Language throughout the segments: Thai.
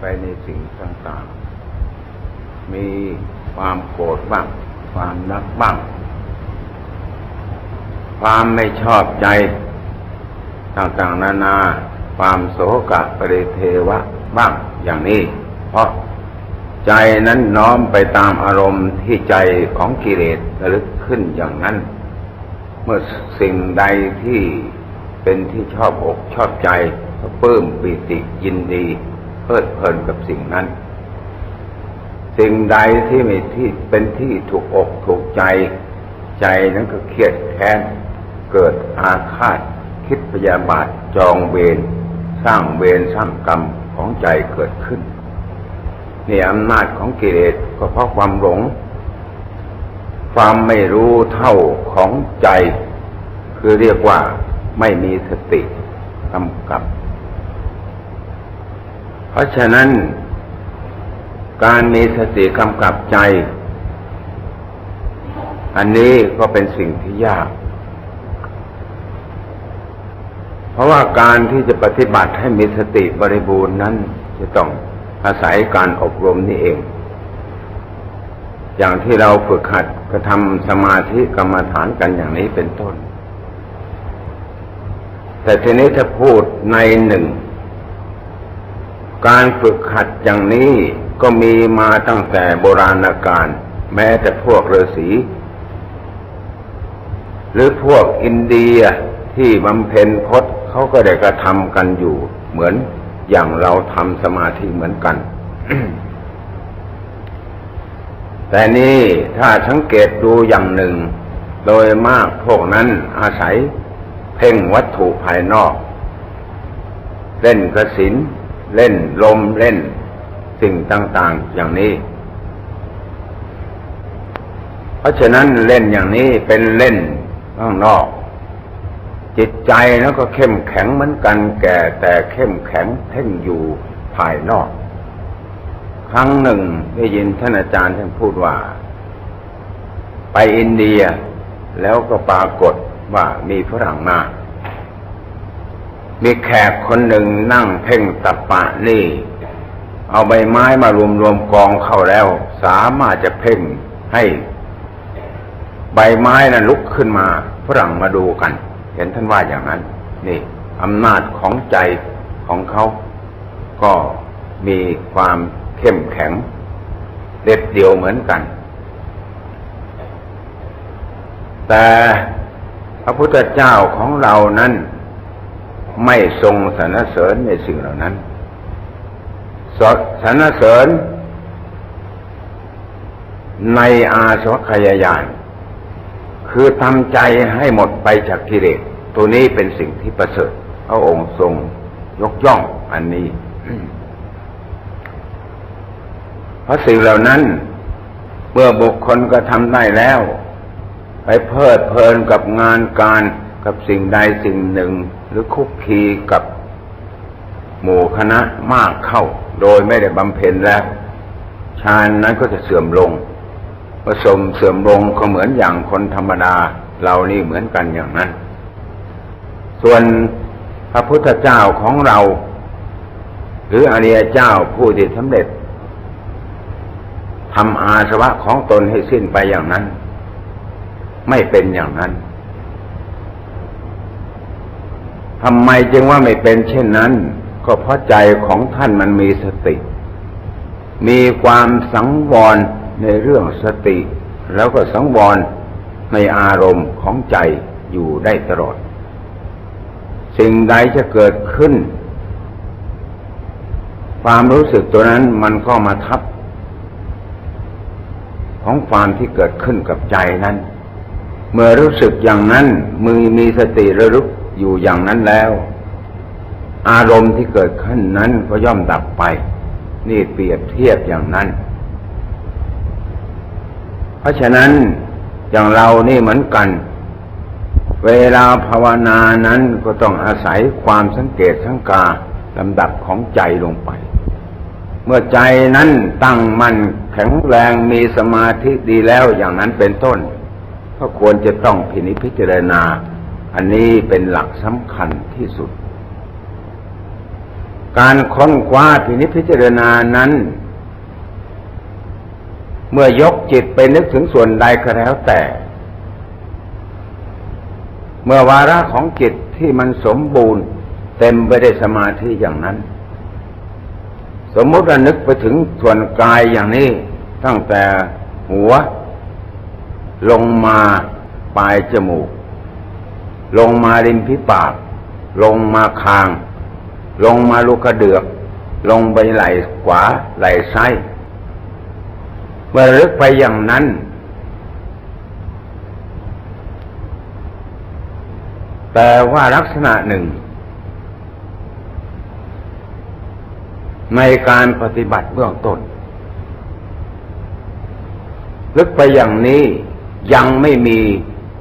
ไปในสิ่งต่างๆ มีความโกรธบ้าง ความรักบ้าง ความไม่ชอบใจต่างๆ นานา ความโศกะปริเทวะบ้างอย่างนี้ เพราะใจนั้นน้อมไปตามอารมณ์ที่ใจของกิเลสระลึกขึ้นอย่างนั้น เมื่อสิ่งใดที่เป็นที่ชอบอกชอบใจก็ปลื้มปีติยินดี เพลิดเพลินกับสิ่งนั้น สิ่งใดที่ไม่ที่เป็นที่ถูกอกถูกใจ ใจนั้นก็เครียดแค้น เกิดอาฆาต คิดพยาบาทจองเวรสร้างเวรสร้างกรรมของใจเกิดขึ้นนี่อำนาจของกิเลสก็เพราะความหลง ความไม่รู้เท่าของใจ คือเรียกว่าไม่มีสติกำกับ ราะฉะนั้น การมีสติกำกับใจ อันนี้ก็เป็นสิ่งที่ยาก เพราะว่าการที่จะปฏิบัติให้มีสติบริบูรณ์นั้น จะต้องอาศัยการอบรมนี่เอง อย่างที่เราฝึกหัดกระทำสมาธิกรรมฐานกันอย่างนี้เป็นต้น แต่ทีนี้ถ้าพูดในหนึ่ง การฝึกหัดอย่างนี้ก็มีมาตั้งแต่โบราณกาลแม้แต่พวกฤาษีหรือพวกอินเดียที่บำเพ็ญพจน์เขาก็ได้กระทำกันอยู่ เหมือนอย่างเราทำสมาธิเหมือนกัน แต่นี่ถ้าสังเกตดูอย่างหนึ่ง โดยมากพวกนั้นอาศัยเพ่งวัตถุภายนอกเล่นกระสิน เล่นลมเล่น สิ่งต่าง ๆ อย่างนี้ เพราะฉะนั้นเล่นอย่างนี้เป็นเล่นข้างนอก จิตใจแล้วก็เข้มแข็งเหมือนกันแก่แต่เข้มแข็งเพ่งอยู่ภายนอก ครั้งหนึ่งได้ยินท่านอาจารย์ท่านพูดว่า ไปอินเดียแล้วก็ปรากฏว่ามีฝรั่งมา มีแขกคนหนึ่งนั่งเพ่งตับปะนี่ เอาใบไม้มารวมรวมกองเข้าแล้ว สามารถจะเพ่งให้ ใบไม้นั้นลุกขึ้นมาฝรั่งมาดูกัน เห็นท่านว่าอย่างนั้น นี่อำนาจของใจของเขา ก็มีความเข้มแข็ง เด็ดเดียวเหมือนกัน แต่พระพุทธเจ้าของเรานั้น ไม่ทรงสรรเสริญในสิ่งเหล่านั้นสสรรเสริญ ในอาสวัคยายาน คือทำใจให้หมดไปจากกิเลสตัวนี้เป็นสิ่งที่ประเสริฐพระองค์ทรงยกย่องอันนี้ เพราะสิ่งเหล่านั้น เมื่อบุคคลก็ทำได้แล้ว ไปเพลิดเพลินกับงานการกับสิ่งใดสิ่งหนึ่ง รือคุกคีกับหมู่คณะมากเข้า โดยไม่ได้บำเพ็ญแล้วฌานนั้นก็จะเสื่อมลงผสมเสื่อมลงก็เหมือนอย่างคนธรรมดาเรานี่เหมือนกันอย่างนั้น ส่วนพระพุทธเจ้าของเรา หรืออริยเจ้าผู้ที่สำเร็จทำอาสวะของตนให้สิ้นไปอย่างนั้น ไม่เป็นอย่างนั้น ทำไมจึงว่าไม่เป็นเช่นนั้น ก็เพราะใจของท่านมันมีสติ มีความสังวรในเรื่องสติ แล้วก็สังวรในอารมณ์ของใจอยู่ได้ตลอด สิ่งใดจะเกิดขึ้น ความรู้สึกตัวนั้นมันก็มาทับ ของความที่เกิดขึ้นกับใจนั้น เมื่อรู้สึกอย่างนั้นมือมีสติระลึก อยู่อย่างนั้นแล้ว อารมณ์ที่เกิดขึ้นนั้นก็ย่อมดับไป นี่เปรียบเทียบอย่างนั้น เพราะฉะนั้นอย่างเรานี่เหมือนกัน เวลาภาวนานั้นก็ต้องอาศัยความสังเกตสังกาลำดับของใจลงไป เมื่อใจนั้นตั้งมั่นแข็งแรงมีสมาธิดีแล้วอย่างนั้นเป็นต้น ก็ควรจะต้องพินิจพิจารณา อันนี้เป็นหลักสำคัญที่สุด การค้นคว้าพินิจพิจารณานั้น เมื่อยกจิตไปนึกถึงส่วนใดก็แล้วแต่ เมื่อวาระของจิตที่มันสมบูรณ์ เต็มไปได้วยสมาธิอย่างนั้น สมมติว่านึกไปถึงส่วนกายอย่างนี้ ตั้งแต่หัว ลงมาปลายจมูก ลงมาริมพิปาก ลงมาคาง ลงมาลูกกระเดือก ลงไปไหลขวาไหลซ้ายเมื่อลึกไปอย่างนั้นแต่ว่าลักษณะหนึ่ง ในการปฏิบัติเบื้องต้น ลึกไปอย่างนี้ยังไม่มี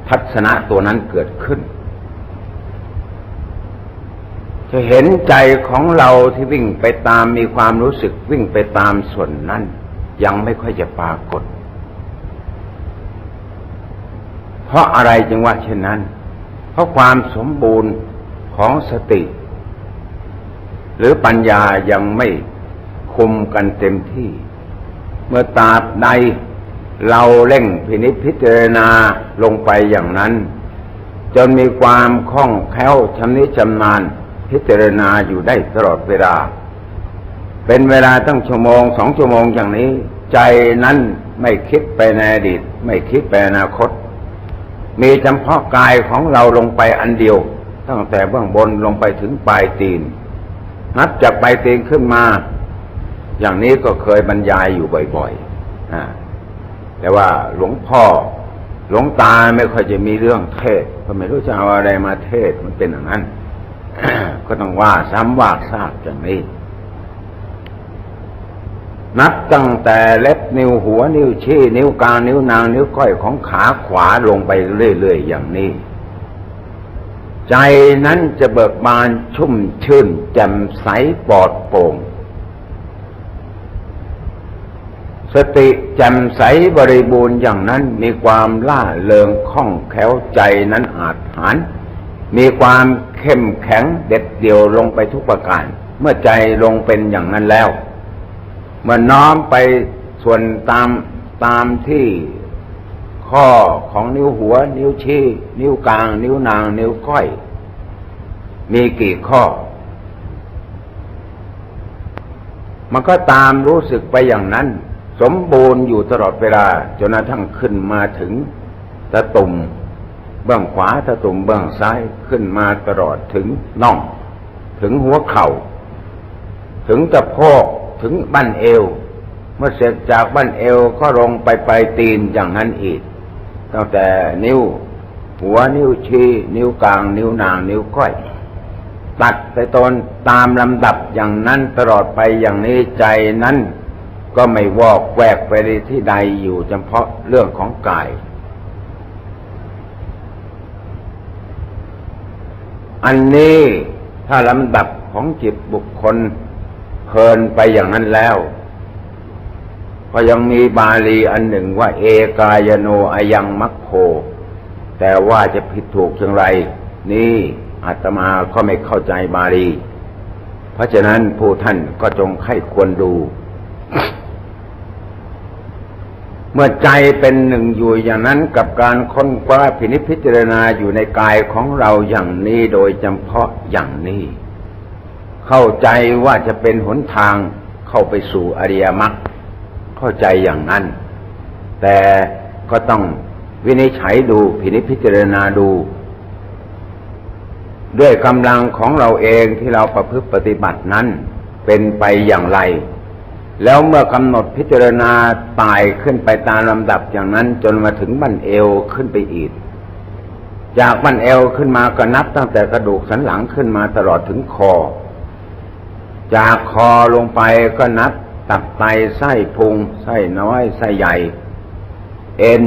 ทัศนะตัวนั้นเกิดขึ้น จะ เห็นใจของเราที่วิ่งไปตามมีความรู้สึกวิ่งไปตามส่วนนั้น ยังไม่ค่อยจะปรากฏ เพราะอะไรจึงว่าเช่นนั้น เพราะความสมบูรณ์ของสติ หรือปัญญายังไม่คุมกันเต็มที่ เมื่อตาบใดเราเร่งพินิจพิจารณาลงไปอย่างนั้น จนมีความคล่องแคล่วชำนิชำนาญ พิจารณาอยู่ได้ตลอดเวลา เป็นเวลาตั้งชั่วโมงสองชั่วโมงอย่างนี้ ใจนั้นไม่คิดไปในอดีต ไม่คิดไปอนาคต มีเฉพาะกายของเราลงไปอันเดียว ตั้งแต่เบื้องบนลงไปถึงปลายตีน นับจากปลายตีนขึ้นมา อย่างนี้ก็เคยบรรยายอยู่บ่อยๆอ่าแต่ว่าหลวงพ่อหลวงตาไม่ค่อยจะมีเรื่องเทศก็ไม่รู้จะเอาอะไรมาเทศมันเป็นอย่างนั้น ก็ต้องว่าซ้ำว่าซากอย่างนี้ นับตั้งแต่เล็บนิ้วหัวนิ้วชี้นิ้วกลางนิ้วนางนิ้วก้อยของขาขวาลงไปเรื่อยๆอย่างนี้ ใจนั้นจะเบิกบานชุ่มชื่นแจ่มใสปลอดโปร่งสติแจ่มใสบริบูรณ์อย่างนั้นมีความล่าเริงคล่องแคล่วใจนั้นอาจหารมีความ เข้มแข็งเด็ดเดี่ยวลงไปทุกประการ เมื่อใจลงเป็นอย่างนั้นแล้ว เมื่อน้อมไปส่วนตามตามที่ข้อของนิ้วหัว นิ้วชี้ นิ้วกลาง นิ้วนาง นิ้วก้อย มีกี่ข้อ มันก็ตามรู้สึกไปอย่างนั้น สมบูรณ์อยู่ตลอดเวลาจนกระทั่งขึ้นมาถึงตะตุ่ม เบื้องขวาตะตุ่มเบื้องซ้ายขึ้นมาตลอดถึงน่อง ถึงหัวเขา่า ถึงตะโพกถึงบั้นเอว เมื่อเสร็จจากบั้นเอวก็ลงไปไปตีนอย่างนั้นอีก ตั้งแต่นิ้ว หัวนิ้วชี้นิ้วกลาง นิ้วนางนิ้วก้อย ตัดไปตนตามลำดับอย่างนั้นตลอดไปอย่างนี้ใจนั้น ก็ไม่วอกแวกไปที่ใดอยู่เฉพาะเรื่องของกาย อันนี้ถ้าลำดับของจิตบุคคลเพลินไปอย่างนั้นแล้ว ก็ยังมีบาลีอันหนึ่งว่า เอกายโนอายังมัคโค แต่ว่าจะผิดถูกอย่างไร นี่อาตมาก็ไม่เข้าใจบาลี เพราะฉะนั้นผู้ท่านก็จงไข้ควรดู เมื่อใจเป็นหนึ่งอยู่อย่างนั้นกับการค้นคว้าพินิจพิจารณาอยู่ในกายของเราอย่างนี้โดยจำเพาะอย่างนี้ เข้าใจว่าจะเป็นหนทางเข้าไปสู่อริยมรรคเข้าใจอย่างนั้น แต่ก็ต้องวินิจฉัยดูพินิจพิจารณาดู ด้วยกำลังของเราเองที่เราประพฤติปฏิบัตินั้นเป็นไปอย่างไร แล้วเมื่อกำหนดพิจารณาตายขึ้นไปตามลำดับอย่างนั้น จนมาถึงบั้นเอวขึ้นไปอีก จากบั้นเอวขึ้นมาก็นับตั้งแต่กระดูกสันหลังขึ้นมาตลอดถึงคอ จากคอลงไปก็นับตับไตไส้พุงไส้น้อยไส้ใหญ่ เอ็น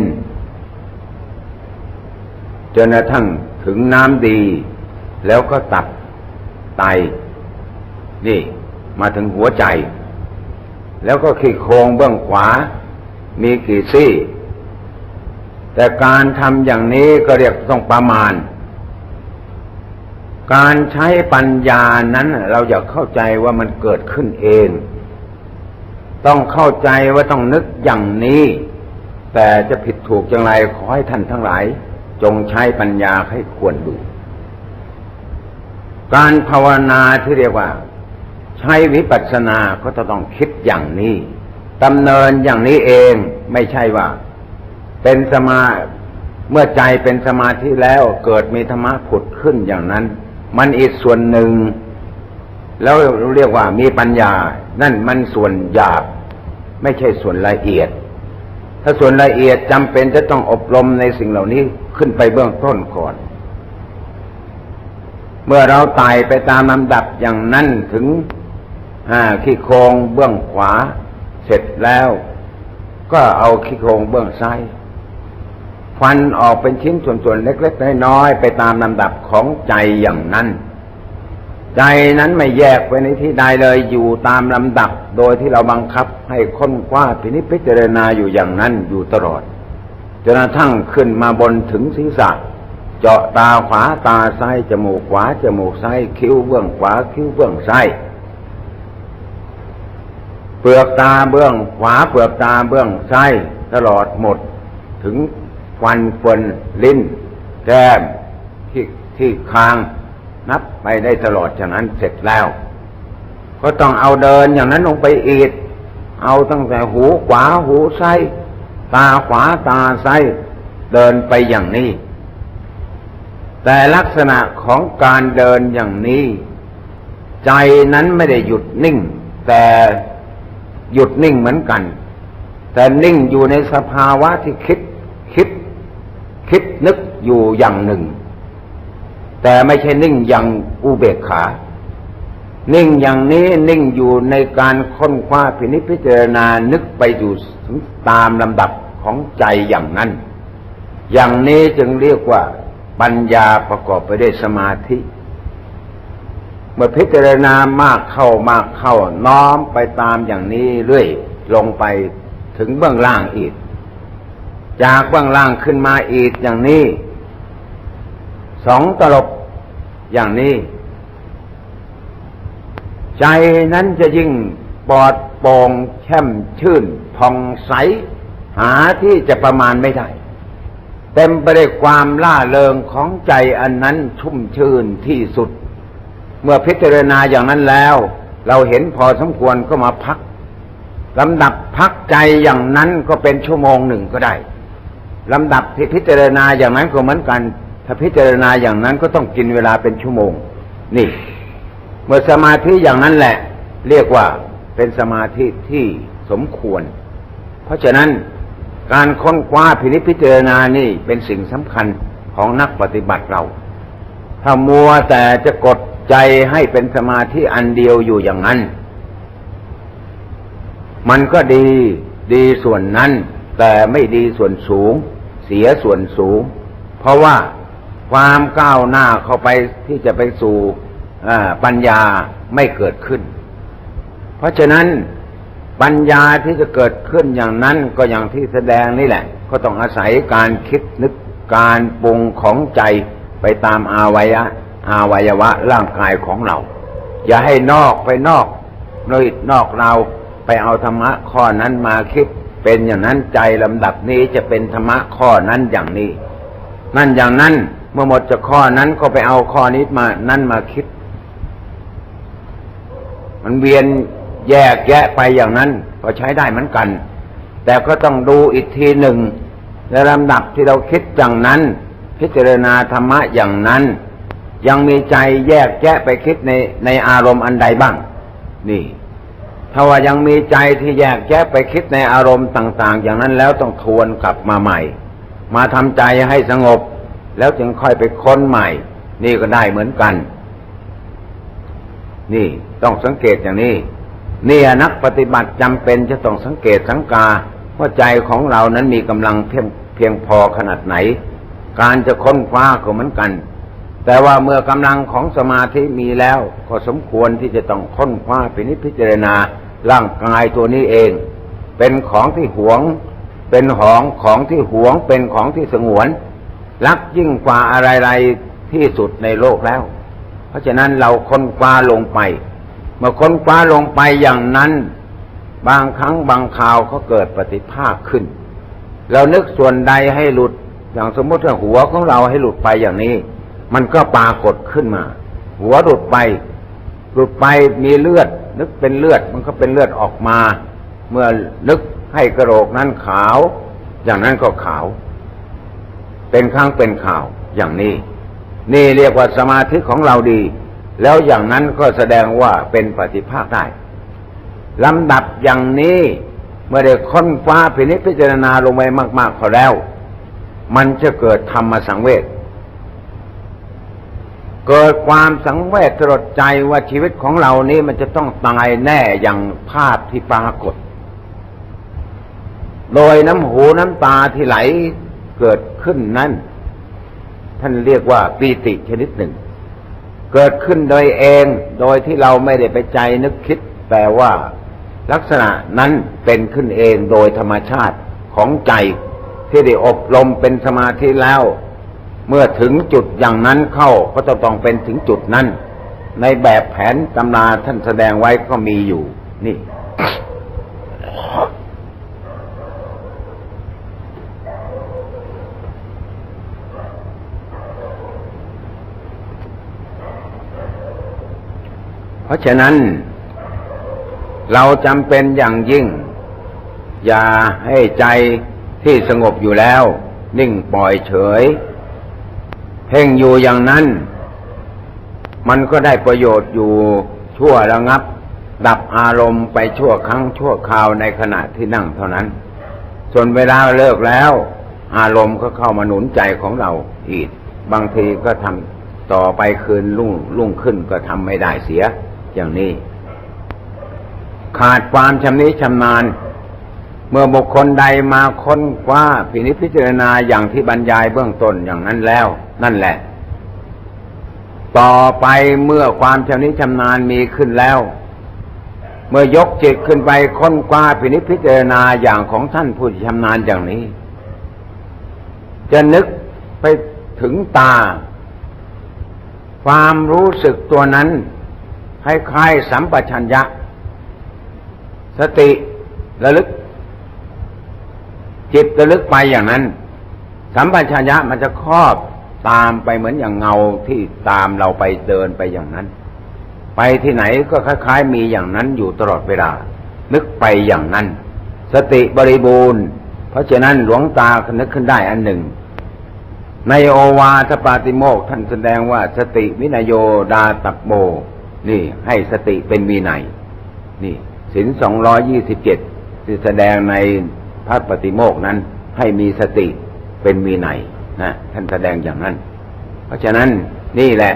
จนกระทั่งถึงน้ำดี แล้วก็ตับไต นี่ มาถึงหัวใจ แล้วก็ขี้โครงเบื้องขวา มีกี่ซี่ แต่การทำอย่างนี้ก็เรียกต้องประมาณ การใช้ปัญญานั้นเราอยากเข้าใจว่ามันเกิดขึ้นเอง ต้องเข้าใจว่าต้องนึกอย่างนี้ แต่จะผิดถูกอย่างไรขอให้ท่านทั้งหลาย จงใช้ปัญญาให้ควรดู การภาวนาที่เรียกว่า ใช้วิปัสสนาก็จะต้องคิดอย่างนี้ดำเนินอย่างนี้เองไม่ใช่ว่า เป็นสมาเมื่อใจเป็นสมาธิแล้วเกิดมีธรรมะผุดขึ้นอย่างนั้น มันอีกส่วนหนึ่ง แล้วเรียกว่ามีปัญญา นั่นมันส่วนหยาบ ไม่ใช่ส่วนละเอียด ถ้าส่วนละเอียดจำเป็นจะต้องอบรมในสิ่งเหล่านี้ขึ้นไปเบื้องต้นก่อน เมื่อเราไต่ไปตามลำดับอย่างนั้นถึง ขี้โครงเบื้องขวา เสร็จแล้ว ก็เอาขี้โครงเบื้องซ้ายฟันออกเป็นชิ้นส่วนๆเล็กๆน้อยๆไปตามลำดับของใจอย่างนั้น ใจนั้นไม่แยกไปในที่ใดเลยอยู่ตามลำดับ โดยที่เราบังคับให้ค้นคว้าพินิจพิจารณาอยู่อย่างนั้นอยู่ตลอดจนกระทั่งขึ้นมาบนถึงศีรษะ เจาะตาขวาตาซ้ายจมูกขวาจมูกซ้ายคิ้วเบื้องขวาคิ้วเบื้องซ้าย เปลือกตาเบื้องขวาเปลือกตาเบื้องซ้ายตลอดหมด ถึงฟันฟนลิ้นแก้มที่ที่คางนับไปได้ตลอดฉะนั้นเสร็จแล้ว ก็ต้องเอาเดินอย่างนั้นลงไปอีก เอาตั้งแต่หูขวาหูซ้ายตาขวาตาซ้ายเดินไปอย่างนี้ แต่ลักษณะของการเดินอย่างนี้ ใจนั้นไม่ได้หยุดนิ่ง แต่ หยุดนิ่งเหมือนกัน แต่นิ่งอยู่ในสภาวะที่คิดคิด คิดนึกอยู่อย่างหนึ่ง แต่ไม่ใช่นิ่งอย่างอุเบกขา นิ่งอย่างนี้นิ่งอยู่ในการค้นคว้าพินิจพิจารณานึกไปอยู่ตามลำดับของใจอย่างนั้น อย่างนี้จึงเรียกว่าปัญญาประกอบไปด้วยสมาธิ เมื่อพิจารณามากเข้ามากเข้า น้อมไปตามอย่างนี้เรื่อยลงไปถึงเบื้องล่างอีก จากเบื้องล่างขึ้นมาอีกอย่างนี้ สองตลบอย่างนี้ ใจนั้นจะยิ่งปลอดโปร่งแช่มชื่นผ่องใส หาที่จะประมาณไม่ได้ เต็มไปด้วยความล่าเริงของใจอันนั้นชุ่มชื่นที่สุด เมื่อพิจารณาอย่างนั้นแล้ว เราเห็นพอสมควรก็มาพักลำดับพักใจอย่างนั้นก็เป็นชั่วโมงหนึ่งก็ได้ลำดับที่พิจารณาอย่างนั้นก็เหมือนกัน ถ้าพิจารณาอย่างนั้นก็ต้องกินเวลาเป็นชั่วโมง นี่ เมื่อสมาธิอย่างนั้นแหละ เรียกว่าเป็นสมาธิที่สมควร เพราะฉะนั้นการค้นคว้าพินิจพิจารณานี่เป็นสิ่งสำคัญของนักปฏิบัติเรา ถ้ามัวแต่จะกด ใจให้เป็นสมาธิอันเดียวอยู่อย่างนั้น มันก็ดีดีส่วนนั้น แต่ไม่ดีส่วนสูง เสียส่วนสูง เพราะว่าความก้าวหน้าเข้าไปที่จะไปสู่ปัญญาไม่เกิดขึ้น เพราะฉะนั้นปัญญาที่จะเกิดขึ้นอย่างนั้นก็อย่างที่แสดงนี่แหละ ก็ต้องอาศัยการคิดนึกการปรุงของใจไปตามอาวัยะ อาวัยวะร่างกายของเรา อย่าให้นอกไปนอกเลยนอกเราไปเอาธรรมะข้อนั้นมาคิด เป็นอย่างนั้นใจลำดับนี้จะเป็นธรรมะข้อนั้นอย่างนี้ นั่นอย่างนั้นเมื่อหมดจากข้อนั้นก็ไปเอาข้อนี้มานั่นมาคิด มันเวียนแยกแยะไปอย่างนั้น ก็ใช้ได้เหมือนกัน แต่ก็ต้องดูอีกทีหนึ่งในลำดับที่เราคิดอย่างนั้น พิจารณาธรรมะอย่างนั้น ยังมีใจแยกแยะไปคิดในในอารมณ์อันใดบ้าง นี่ ถ้าว่ายังมีใจที่แยกแยะไปคิดในอารมณ์ต่าง ๆ อย่างนั้นแล้วต้องทวนกลับมาใหม่ มาทำใจให้สงบ แล้วจึงค่อยไปค้นใหม่ นี่ก็ได้เหมือนกัน นี่ต้องสังเกตอย่างนี้ นี่นักปฏิบัติจำเป็นจะต้องสังเกตสังกาว่าใจของเรานั้นมีกำลังเพียงเพียงพอขนาดไหน การจะค้นคว้าก็เหมือนกัน แต่ว่าเมื่อกำลังของสมาธิมีแล้วก็สมควรที่จะต้องค้นคว้าพินิจพิจารณาร่างกายตัวนี้เอง เป็นของที่หวง เป็นของของที่หวง เป็นของที่สงวน รักยิ่งกว่าอะไรๆที่สุดในโลกแล้ว เพราะฉะนั้นเราค้นคว้าลงไป เมื่อค้นคว้าลงไปอย่างนั้น บางครั้งบางคราวก็เกิดปฏิภาคขึ้น เรานึกส่วนใดให้หลุดอย่างสมมติว่าหัวของเราให้หลุดไปอย่างนี้ มันก็ปรากฏขึ้นมา หัวหลุดไป หลุดไปมีเลือด นึกเป็นเลือด มันก็เป็นเลือดออกมา เมื่อนึกให้กระโหลกนั้นขาว อย่างนั้นก็ขาว เป็นครั้งเป็นข่าวอย่างนี้ นี่เรียกว่าสมาธิของเราดี แล้วอย่างนั้นก็แสดงว่าเป็นปฏิภาคได้ลำดับอย่างนี้เมื่อได้ค้นฟ้าพินิจพิจารณาลงไปมาก ๆ พอแล้ว มันจะเกิดธรรมสังเวช เกิดความสังเวชสลดใจว่าชีวิตของเรานี้มันจะต้องตายแน่อย่างภาพที่ปรากฏ โดยน้ำหูน้ำตาที่ไหลเกิดขึ้นนั้น ท่านเรียกว่าปีติชนิดหนึ่ง เกิดขึ้นโดยเองโดยที่เราไม่ได้ไปใจนึกคิด แต่ว่าลักษณะนั้นเป็นขึ้นเองโดยธรรมชาติของใจที่ได้อบรมเป็นสมาธิแล้ว เมื่อถึงจุดอย่างนั้นเข้าก็จะต้องเป็นถึงจุดนั้น ในแบบแผนตำราท่านแสดงไว้ก็มีอยู่ นี่ เพราะฉะนั้น เราจำเป็นอย่างยิ่ง อย่าให้ใจที่สงบอยู่แล้ว นิ่งปล่อยเฉย เพ่งอยู่อย่างนั้น มันก็ได้ประโยชน์อยู่ชั่วระงับ ดับอารมณ์ไปชั่วครั้งชั่วคราวในขณะที่นั่งเท่านั้น ส่วนเวลาเลิกแล้ว อารมณ์ก็เข้ามาหนุนใจของเราอีก บางทีก็ทำต่อไปคืนรุ่งรุ่งขึ้นก็ทำไม่ได้เสียอย่างนี้ ขาดความชำนิชำนาญ เมื่อบุคคลใดมาค้นคว้าพินิจพิจารณาอย่างที่บรรยายเบื้องต้นอย่างนั้นแล้ว นั่นแหละ ต่อไปเมื่อความชำนิชำนาญมีขึ้นแล้ว เมื่อยกจิตขึ้นไปค้นคว้าพินิจพิจารณาอย่างของท่านผู้ชำนาญอย่างนี้ จะนึกไปถึงตา ความรู้สึกตัวนั้นคล้ายๆสัมปชัญญะ สติระลึก จิตระลึกไปอย่างนั้น สัมปชัญญะมันจะครอบตามไปเหมือนอย่างเงาที่ตามเราไปเดินไปอย่างนั้น ไปที่ไหนก็คล้ายๆ มีอย่างนั้นอยู่ตลอดเวลา นึกไปอย่างนั้น สติบริบูรณ์ เพราะฉะนั้นหลวงตานึกขึ้นได้อันหนึ่ง ในโอวาทปาติโมกท่านแสดงว่าสติวินโยดาตับโม นี่ให้สติเป็นมีไหนนี่สินสองร้อยี่สิบเจ็ดที่แสดงใน พระปฏิโมกนั้นให้มีสติเป็นมีไหนนะท่านแสดงอย่างนั้น เพราะฉะนั้นนี่แหละ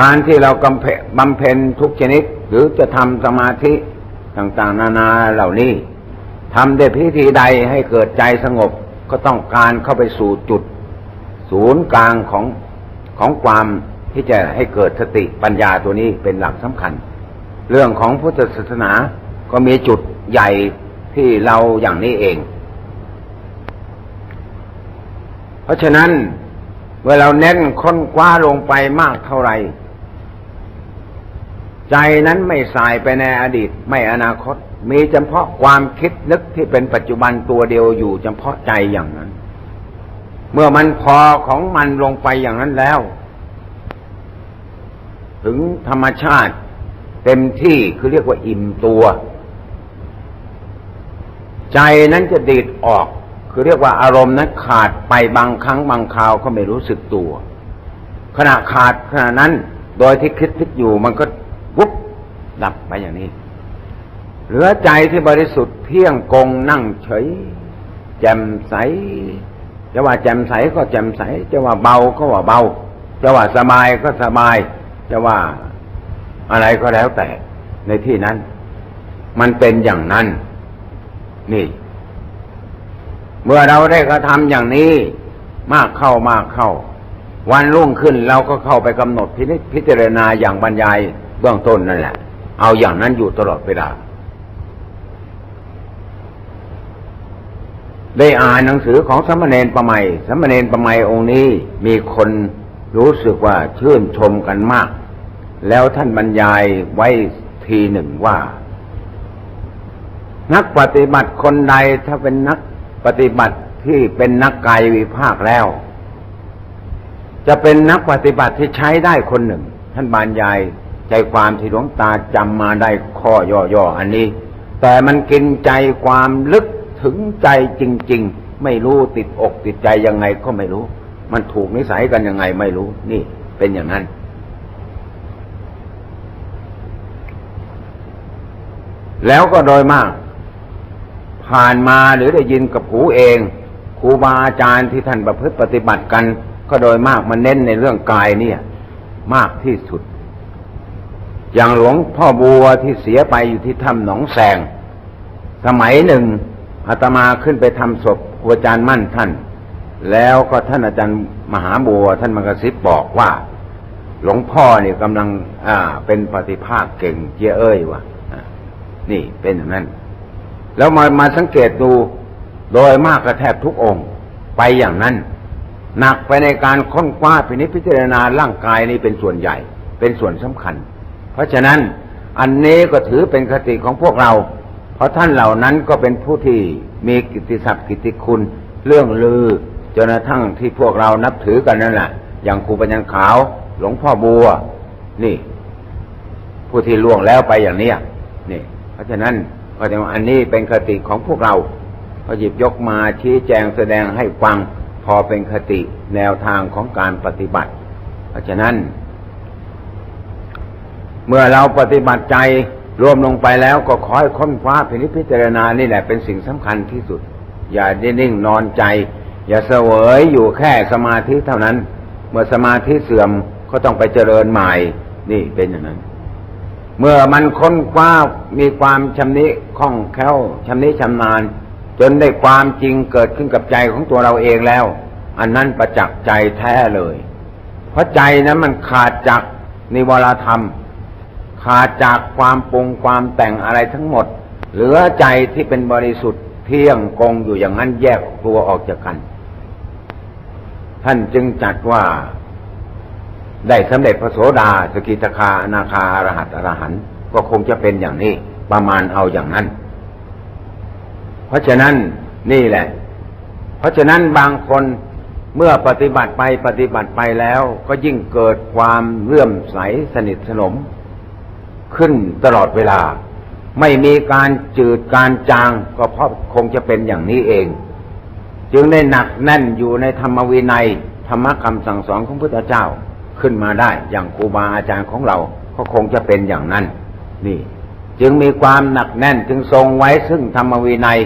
การที่เรากำเพบำเพ็ญทุกชนิด หรือจะทำสมาธิต่างๆ นานาเหล่านี้ทำด้วยพิธีใดให้เกิดใจสงบก็ต้องการเข้าไปสู่จุด ศูนย์กลางของของความที่จะให้เกิดสติปัญญาตัวนี้เป็นหลักสำคัญ เรื่องของพุทธศาสนาก็มีจุดใหญ่ ที่เราอย่างนี้เอง เพราะฉะนั้นเมื่อเราเน้นค้นคว้าลงไปมากเท่าไหร่ใจนั้นไม่สายไปในอดีตไม่อนาคต มีเฉพาะความคิดนึกที่เป็นปัจจุบันตัวเดียวอยู่เฉพาะใจอย่างนั้น เมื่อมันพอของมันลงไปอย่างนั้นแล้ว ถึงธรรมชาติเต็มที่คือเรียกว่าอิ่มตัว ใจนั้นจะดีดออก คือเรียกว่าอารมณ์นั้นขาดไปบางครั้งบางคราวก็ไม่รู้สึกตัว ขณะขาดขณะนั้นโดยที่คิดคิดอยู่มันก็วุบดับไปอย่างนี้ เหลือใจที่บริสุทธิ์เที่ยงกงนั่งเฉย แจ่มใสจะว่าแจ่มใสก็แจ่มใสจะว่าเบาก็ว่าเบาจะว่าสบายก็สบายจะว่าอะไรก็แล้วแต่ในที่นั้น มันเป็นอย่างนั้น นี่ เมื่อเราได้กระทำอย่างนี้มากเข้ามากเข้า วันรุ่งขึ้นเราก็เข้าไปกำหนดพินิจพิจารณาอย่างบรรยายเบื้องต้นนั่นแหละ เอาอย่างนั้นอยู่ตลอดเวลาได้อ่านหนังสือของสมณเณรประไมสมณเณรประไมองค์นี้มีคนรู้สึกว่าชื่นชมกันมาก แล้วท่านบรรยายไว้ทีหนึ่งว่า นักปฏิบัติคนใดถ้าเป็นนักปฏิบัติที่เป็นนักกายวิภาคแล้ว จะเป็นนักปฏิบัติที่ใช้ได้คนหนึ่ง ท่านบรรยายใจความที่หลวงตาจำมาได้ข้อย่อๆอันนี้ แต่มันกินใจความลึกถึงใจจริง ๆ ไม่รู้ติดอกติดใจยังไงก็ไม่รู้ มันถูกนิสัยกันยังไงไม่รู้ นี่เป็นอย่างนั้นแล้วก็โดยมาก ผ่านมาหรือได้ยินกับหูเองครูบาอาจารย์ที่ท่านประพฤติปฏิบัติกัน ก็โดยมากมันเน้นในเรื่องกายเนี่ย มากที่สุด อย่างหลวงพ่อบัวที่เสียไปอยู่ที่ถ้ำหนองแสง สมัยหนึ่งอาตมาขึ้นไปทำศพครูอาจารย์มั่นท่าน แล้วก็ท่านอาจารย์มหาบัว ท่านมากรซิบบอกว่า หลวงพ่อเนี่ยกำลัง อ่า เป็นปฏิภาคเก่งเจ้เอ้ยวะอะนี่เป็นอย่างนั้น แล้วมามาสังเกตดูโดยมากกระแทบทุกองค์ไปอย่างนั้น หนักไปในการค้นคว้าพินิจพิจารณาร่างกายนี้เป็นส่วนใหญ่ เป็นส่วนสำคัญ เพราะฉะนั้นอันนี้ก็ถือเป็นคติของพวกเรา เพราะท่านเหล่านั้นก็เป็นผู้ที่มีกิตติศัพท์กิตติคุณ เรื่องลือจนกระทั่งที่พวกเรานับถือกันนั่นแหละอย่างครูปัญญาขาว หลวงพ่อบัว นี่ ผู้ที่ล่วงแล้วไปอย่างเนี้ยนี่ เพราะฉะนั้น ก็จะว่าอันนี้เป็นคติของพวกเราเขาหยิบยกมาชี้แจงแสดงให้ฟังพอเป็นคติแนวทางของการปฏิบัติ เพราะฉะนั้น เมื่อเราปฏิบัติใจรวมลงไปแล้วก็ขอให้ค้นคว้าพินิจพิจารณานี่แหละเป็นสิ่งสำคัญที่สุด อย่าได้นิ่งนอนใจ อย่าเสวยอยู่แค่สมาธิเท่านั้น เมื่อสมาธิเสื่อมก็ต้องไปเจริญใหม่ นี่เป็นอย่างนั้น เมื่อมันค้นคว้ามีความชำนิคล่องแคล่วชำนิชำนาญ จนได้ความจริงเกิดขึ้นกับใจของตัวเราเองแล้ว อันนั้นประจักษ์ใจแท้เลย เพราะใจนั้นมันขาดจากนิวรธรรม ขาดจากความปรุงความแต่งอะไรทั้งหมด เหลือใจที่เป็นบริสุทธิ์เที่ยงกงอยู่อย่างนั้นแยกตัวออกจากกัน ท่านจึงจัดว่า ได้สำเร็จพระโสดาสกิทาคาอนาคาอรหัตอรหันต์ก็คงจะเป็นอย่างนี้ประมาณเอาอย่างนั้น เพราะฉะนั้นนี่แหละ เพราะฉะนั้นบางคนเมื่อปฏิบัติไปปฏิบัติไปแล้วก็ยิ่งเกิดความเลื่อมใสสนิทสนม ขึ้นตลอดเวลา ไม่มีการจืดการจางก็เพราะคงจะเป็นอย่างนี้เอง จึงได้หนักแน่นอยู่ในธรรมวินัย ธรรมคำสั่งสอนของพระพุทธเจ้า ขึ้นมาได้ อย่างครูบาอาจารย์ของเราก็คงจะเป็นอย่างนั้น นี่ จึงมีความหนักแน่นจึงทรงไว้ซึ่งธรรมวินัย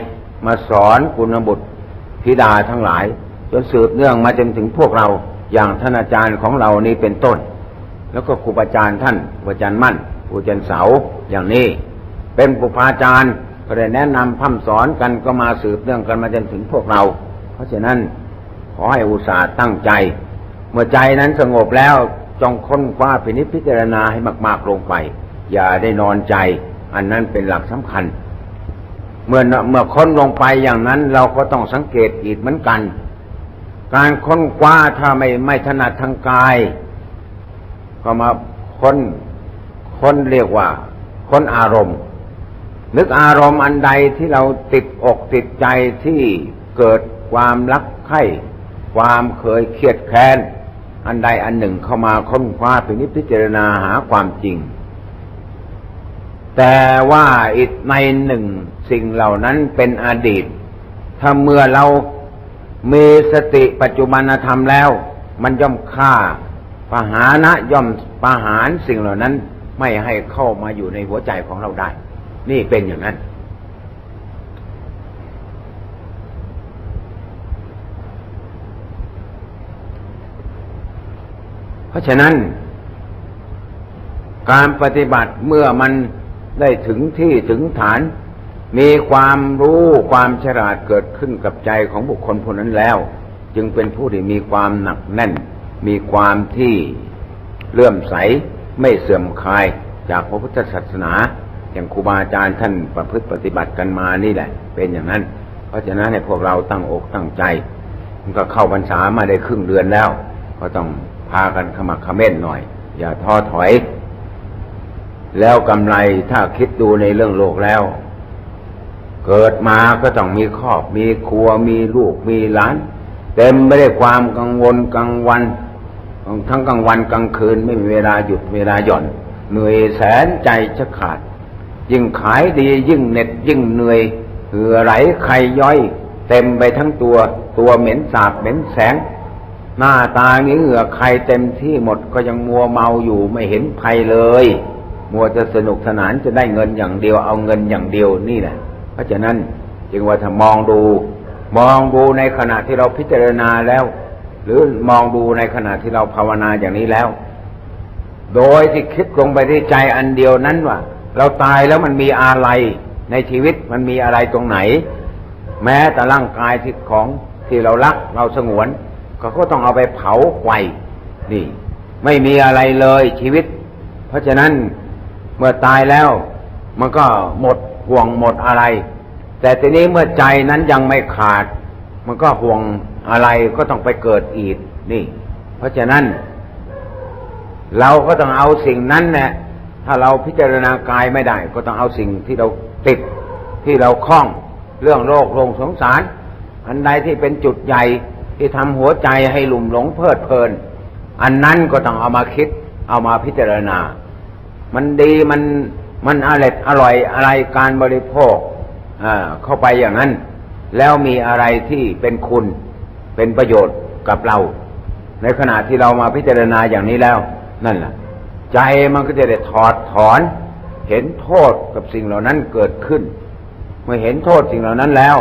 มาสอนกุณบุตรธิดาทั้งหลายจนสืบเนื่องมาจนถึงพวกเราอย่างท่านอาจารย์ของเรานี้เป็นต้น แล้วก็ครูบาอาจารย์ท่านครูอาจารย์มั่นครูอาจารย์เสาอย่างนี้ เป็นปุพาจารย์ก็ได้แนะนำพัฒสอนกันก็มาสืบเนื่องกันมาจนถึงพวกเรา เพราะฉะนั้นขอให้อุตส่าห์ตั้งใจ มื่อใจนั้นสงบแล้วจงค้นคว้าพินิจพิจารณาให้มากๆลงไป อย่าได้นอนใจ อันนั้นเป็นหลักสำคัญ เมื่อเมื่อค้นลงไปอย่างนั้นเราก็ต้องสังเกตอีกเหมือนกัน การค้นคว้าถ้าไม่ไม่ถนัดทางกาย ก็มาค้นค้นเรียกว่า ค้นอารมณ์ นึกอารมณ์อันใดที่เราติดอกติดใจที่เกิดความรักใคร่ความเคยเครียดแค้น อันใดอันหนึ่งเข้ามาค้นคว้าพินิจพิจารณาหาความจริง แต่ว่าอีกในหนึ่งสิ่งเหล่านั้นเป็นอดีต ถ้าเมื่อเรามีสติปัจจุบันธรรมแล้ว มันย่อมฆ่าปหานะย่อมปะหารสิ่งเหล่านั้นไม่ให้เข้ามาอยู่ในหัวใจของเราได้ นี่เป็นอย่างนั้น ราะฉะนั้น การปฏิบัติเมื่อมันได้ถึงที่ถึงฐาน มีความรู้ความฉลาดเกิดขึ้นกับใจของบุคคลคนนั้นแล้ว จึงเป็นผู้ที่มีความหนักแน่น มีความที่เลื่อมใสไม่เสื่อมคลายจากพระพุทธศาสนา อย่างครูบาอาจารย์ท่านประพฤติปฏิบัติกันมานี่แหละ เป็นอย่างนั้น เพราะฉะนั้นให้พวกเราตั้งอกตั้งใจ มันก็เข้าพรรษามาได้ครึ่งเดือนแล้ว ก็ต้อง พากันขมักเขม้นหน่อย อย่าท้อถอย แล้วกำไรถ้าคิดดูในเรื่องโลกแล้ว เกิดมาก็ต้องมีครอบมีครัวมีลูกมีหลานเต็มไม่ได้ความกังวลกลางวัน ทั้งกลางวันกลางคืนไม่มีเวลาหยุดเวลาหย่อน เหนื่อยแสนใจจะขาด ยิ่งขายดียิ่งเหน็ดยิ่งเหนื่อยเหือไหลไขย่อย เต็มไปทั้งตัว ตัวเหม็นสาบเหม็นแสง หน้าตานี้เหงื่อใครเต็มที่หมดก็ยังมัวเมาอยู่ไม่เห็นภัยเลย มัวจะสนุกสนานจะได้เงินอย่างเดียวเอาเงินอย่างเดียวนี่แหละเพราะฉะนั้นจึงว่าถ้ามองดู มองดูในขณะที่เราพิจารณาแล้ว หรือมองดูในขณะที่เราภาวนาอย่างนี้แล้ว โดยที่คิดลงไปที่ใจอันเดียวนั้นว่า เราตายแล้วมันมีอะไรในชีวิตมันมีอะไรตรงไหน แม้แต่ร่างกายที่ของที่เรารักเราสงวน เขาก็ต้องเอาไปเผาไฟนี่ ไม่มีอะไรเลยชีวิต เพราะฉะนั้นเมื่อตายแล้ว มันก็หมดห่วงหมดอะไร แต่ทีนี้เมื่อใจนั้นยังไม่ขาด มันก็ห่วงอะไรก็ต้องไปเกิดอีกนี่ เพราะฉะนั้น เราก็ต้องเอาสิ่งนั้นเนี่ยถ้าเราพิจารณากายไม่ได้ ก็ต้องเอาสิ่งที่เราติดที่เราคล้องเรื่องโรคโรงสงสาร อันใดที่เป็นจุดใหญ่ ที่ทำหัวใจให้หลุ่มหลงเพลิดเพลิน อันนั้นก็ต้องเอามาคิด เอามาพิจารณา มันดีมันมันอร่อยอร่อยอะไรการบริโภคเข้าไปอย่างนั้น แล้วมีอะไรที่เป็นคุณเป็นประโยชน์กับเรา ในขณะที่เรามาพิจารณาอย่างนี้แล้ว นั่นแหละใจมันก็จะได้ถอดถอน เห็นโทษกับสิ่งเหล่านั้นเกิดขึ้น เมื่อเห็นโทษสิ่งเหล่านั้นแล้ว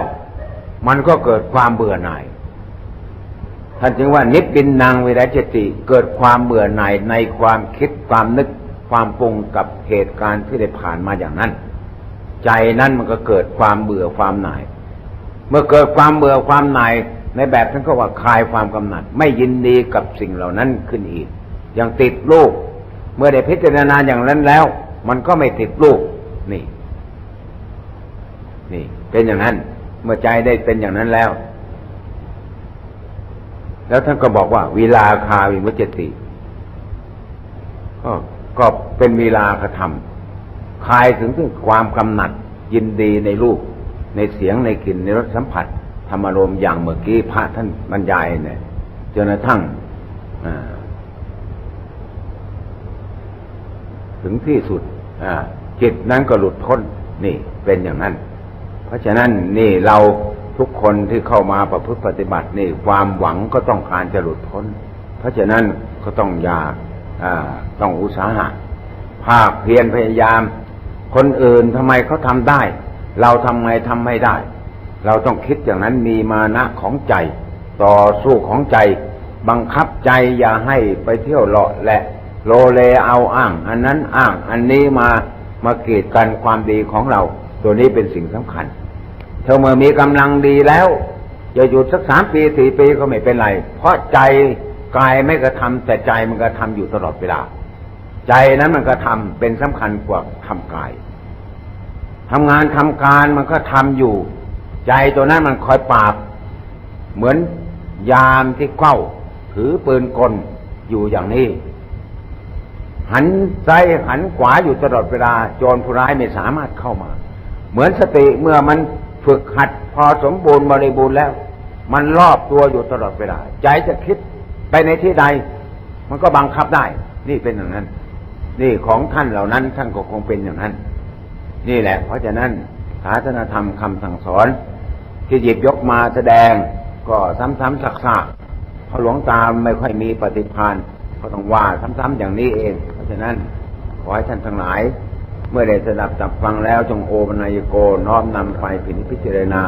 มันก็เกิดความเบื่อหน่าย ท่านจึงว่านิพพินนางวิรัจติเกิดความเบื่อหน่ายในความคิดความนึกความปรุงกับเหตุการณ์ที่ได้ผ่านมาอย่างนั้น ใจนั้นมันก็เกิดความเบื่อความหน่าย เมื่อเกิดความเบื่อความหน่ายในแบบนั้นก็ว่าคลายความกำหนัด ไม่ยินดีกับสิ่งเหล่านั้นขึ้นอีก อยังติดลูก เมื่อได้พิจารณาอย่างนั้นแล้ว มันก็ไม่ติดลูกนี่ นี่ เป็นอย่างนั้น เมื่อใจได้เป็นอย่างนั้นแล้ว แล้วท่านก็บอกว่าวีลาคาวิมุจติก็ก็เป็นวีลาคธรรมคลายถึงถึงความกำหนัดยินดีในรูป ในเสียงในกลิ่นในรสสัมผัส ธรรมารมอย่างเมื่อกี้พระท่านบรรยายเนี่ยจนกระทั่งถึงที่สุดจิตนั้นก็หลุดพ้นนี่เป็นอย่างนั้น เพราะฉะนั้นนี่เรา ทุกคนที่เข้ามาประพฤติปฏิบัตินี่ความหวังก็ต้องการจะหลุดพ้น เพราะฉะนั้นก็ต้องอยากต้องอุตสาหะ ภาคเพียรพยายาม คนอื่นทำไมเขาทำได้ เราทำไมทำไม่ได้ เราต้องคิดอย่างนั้นมีมานะของใจ ต่อสู้ของใจ บังคับใจอย่าให้ไปเที่ยวเลาะและ โลเลเอาอ้าง อันนั้นอ้าง อันนี้มามาเกีดกันความดีของเรา ตัวนี้เป็นสิ่งสำคัญ เธอเมื่อมีกำลังดีแล้วจะหยุดสักสามปีสี่ปีก็ไม่เป็นไร เพราะใจกายไม่กระทำแต่ใจมันกระทาอยู่ตลอดเวลา ใจนั้นมันกระทาเป็นสำคัญกว่าทำกายทำงานทำการมันก็ทำอยู่ ใจตัวนั้นมันคอยปราบ เหมือนยามที่เก้าถือปืนกลอยู่อย่างนี้ หันซ้ายหันขวาอยู่ตลอดเวลา โจรผู้ร้ายไม่สามารถเข้ามา เหมือนสติเมื่อมัน ฝึกหัดพอสมบูรณ์บริบูรณ์แล้ว มันรอบตัวอยู่ตลอดเวลา ใจจะคิดไปในที่ใด มันก็บังคับได้ นี่เป็นอย่างนั้น นี่ของท่านเหล่านั้นท่านก็คงเป็นอย่างนั้น นี่แหละ เพราะฉะนั้นศาสนธรรมคำสั่งสอน ที่หยิบยกมาแสดงก็ซ้ำๆซักๆเพราะหลวงตาไม่ค่อยมีปฏิพานก็ต้องว่าซ้ำๆอย่างนี้เอง เพราะฉะนั้นขอให้ท่านทั้งหลาย เมื่อได้สดับจับฟังแล้วจงโอปนายโกน้อมนำไปพิพิจารณา